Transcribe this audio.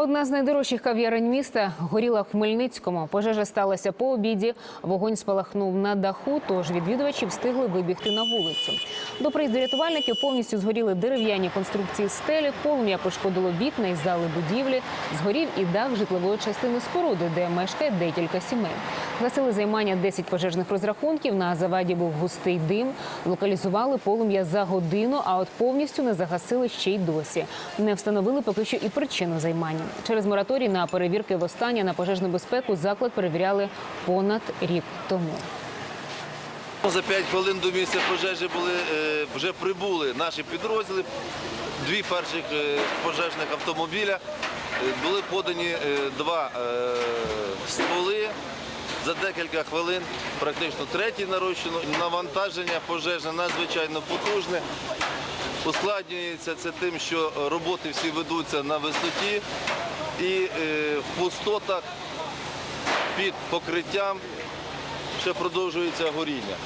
Одна з найдорожчих кав'ярень міста горіла в Хмельницькому. Пожежа сталася по обіді. Вогонь спалахнув на даху, тож відвідувачі встигли вибігти на вулицю. До приїзду рятувальників повністю згоріли дерев'яні конструкції стелі, полум'я пошкодило вікна і зали будівлі. Згорів і дах житлової частини споруди, де мешкає декілька сімей. Гасили займання 10 пожежних розрахунків. На заваді був густий дим. Локалізували полум'я за годину, а от повністю не загасили ще й досі. Не встановили поки що і причину займання. Через мораторій на перевірки востаннє на пожежну безпеку заклад перевіряли понад рік тому. За 5 хвилин до місця пожежі були, е, вже прибули наші підрозділи. Дві перших е, пожежних автомобіля. Е, Були подані два стволи. За декілька хвилин практично третій нарощено. Навантаження пожежне надзвичайно потужне. Ускладнюється це тим, що роботи всі ведуться на висоті і в пустотах під покриттям ще продовжується горіння.